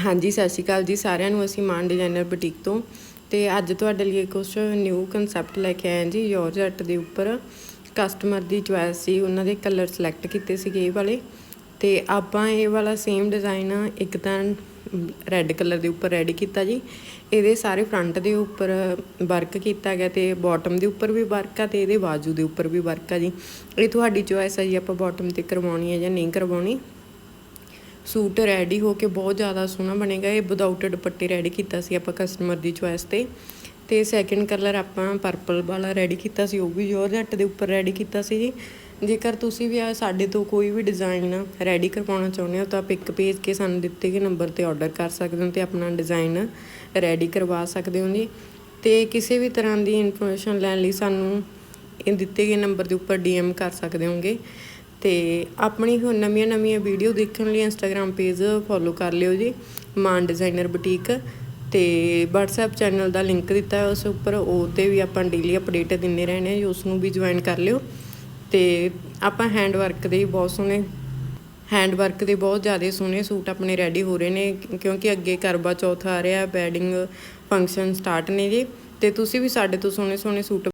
ਹਾਂਜੀ, ਸਤਿ ਸ਼੍ਰੀ ਅਕਾਲ ਜੀ ਸਾਰਿਆਂ ਨੂੰ। ਅਸੀਂ ਮਾਨ ਡਿਜ਼ਾਈਨਰ ਬੁਟੀਕ ਤੋਂ। ਤੇ ਅੱਜ ਤੁਹਾਡੇ ਲਈ ਕੁਝ ਨਿਊ ਕਨਸੈਪਟ ਲੈ ਕੇ ਆਏ ਹਾਂ ਜੀ ਜੋਰਜਟ ਦੇ ਉੱਪਰ। ਕਸਟਮਰ ਦੀ ਚੁਆਇਸ ਸੀ, ਉਹਨਾਂ ਦੇ ਕਲਰ ਸਿਲੈਕਟ ਕੀਤੇ ਸੀਗੇ ਇਹ ਵਾਲੇ। ਤੇ ਆਪਾਂ ਇਹ ਵਾਲਾ ਸੇਮ ਡਿਜ਼ਾਈਨ ਇੱਕ ਤਾਂ ਰੈੱਡ ਕਲਰ ਦੇ ਉੱਪਰ ਰੈਡੀ ਕੀਤਾ ਜੀ। ਇਹਦੇ ਸਾਰੇ ਫਰੰਟ ਦੇ ਉੱਪਰ ਵਰਕ ਕੀਤਾ ਗਿਆ ਤੇ ਬਾਟਮ ਦੇ ਉੱਪਰ ਵੀ ਵਰਕ ਆ ਤੇ ਇਹਦੇ ਬਾਜੂ ਦੇ ਉੱਪਰ ਵੀ ਵਰਕ ਆ ਜੀ। ਇਹ ਤੁਹਾਡੀ ਚੁਆਇਸ ਹੈ ਜੀ, ਆਪਾਂ ਬਾਟਮ ਤੇ ਕਰਵਾਉਣੀ ਹੈ ਜਾਂ ਨਹੀਂ ਕਰਵਾਉਣੀ। ਸੂਟ ਰੈਡੀ ਹੋ ਕੇ ਬਹੁਤ ਜ਼ਿਆਦਾ ਸੋਹਣਾ ਬਣੇਗਾ। ਇਹ ਵਿਦਆਊਟ ਦੁਪੱਟੇ ਰੈਡੀ ਕੀਤਾ ਸੀ ਆਪਾਂ ਕਸਟਮਰ ਦੀ ਚੁਆਇਸ ਤੇ। ਤੇ ਸੈਕਿੰਡ ਕਲਰ ਆਪਾਂ ਪਰਪਲ ਵਾਲਾ ਰੈਡੀ ਕੀਤਾ ਸੀ, ਉਹ ਵੀ ਜੋਰਜੱਟ ਦੇ ਉੱਪਰ ਰੈਡੀ ਕੀਤਾ ਸੀ ਜੀ। ਜੇਕਰ ਤੁਸੀਂ ਵੀ ਆ ਸਾਡੇ ਤੋਂ ਕੋਈ ਵੀ ਡਿਜ਼ਾਈਨ ਰੈਡੀ ਕਰਵਾਉਣਾ ਚਾਹੁੰਦੇ ਹੋ ਤਾਂ ਆਪ ਭੇਜ ਕੇ ਸਾਨੂੰ ਦਿੱਤੇ ਗਏ ਨੰਬਰ ਤੇ ਆਰਡਰ ਕਰ ਸਕਦੇ ਹੋ ਤੇ ਆਪਣਾ ਡਿਜ਼ਾਈਨ ਰੈਡੀ ਕਰਵਾ ਸਕਦੇ ਹੋ ਜੀ। ਤੇ ਕਿਸੇ ਵੀ ਤਰ੍ਹਾਂ ਦੀ ਇਨਫੋਰਮੇਸ਼ਨ ਲੈਣ ਲਈ ਸਾਨੂੰ ਇਹ ਦਿੱਤੇ ਗਏ ਨੰਬਰ ਦੇ ਉੱਪਰ ਡੀਐਮ ਕਰ ਸਕਦੇ ਹੋਗੇ। ਤੇ ਆਪਣੀ ਹੁਣ ਨਵੀਆਂ ਨਵੀਆਂ ਵੀਡੀਓ ਦੇਖਣ ਲਈ ਇੰਸਟਾਗ੍ਰam ਪੇਜ ਫੋਲੋ ਕਰ ਲਿਓ ਜੀ ਮਾਨ ਡਿਜ਼ਾਈਨਰ ਬੁਟੀਕ ਤੇ WhatsApp ਚੈਨਲ ਦਾ ਲਿੰਕ ਦਿੱਤਾ ਹੈ ਉਸ ਉੱਪਰ ਉਹ ਤੇ ਵੀ ਆਪਾਂ ਡੇਲੀ ਅਪਡੇਟ ਦਿੰਦੇ ਰਹਿੰਦੇ ਹਾਂ ਉਸ ਨੂੰ ਵੀ ਜੁਆਇਨ ਕਰ ਲਿਓ। ਤੇ ਆਪਾਂ ਹੈਂਡ ਵਰਕ ਦੇ ਬਹੁਤ ਸੋਹਣੇ ਹੈਂਡ ਵਰਕ ਦੇ ਬਹੁਤ ਜ਼ਿਆਦਾ ਸੋਹਣੇ ਸੂਟ ਆਪਣੇ ਰੈਡੀ ਹੋ ਰਹੇ ਨੇ ਕਿਉਂਕਿ ਅੱਗੇ ਕਰਵਾ ਚੌਥ ਆ ਰਿਹਾ ਵੈਡਿੰਗ ਫੰਕਸ਼ਨ ਸਟਾਰਟ ਨੇ ਜੀ, ਤੇ ਤੁਸੀਂ ਵੀ ਸਾਡੇ ਤੋਂ ਸੋਹਣੇ ਸੋਹਣੇ ਸੂਟ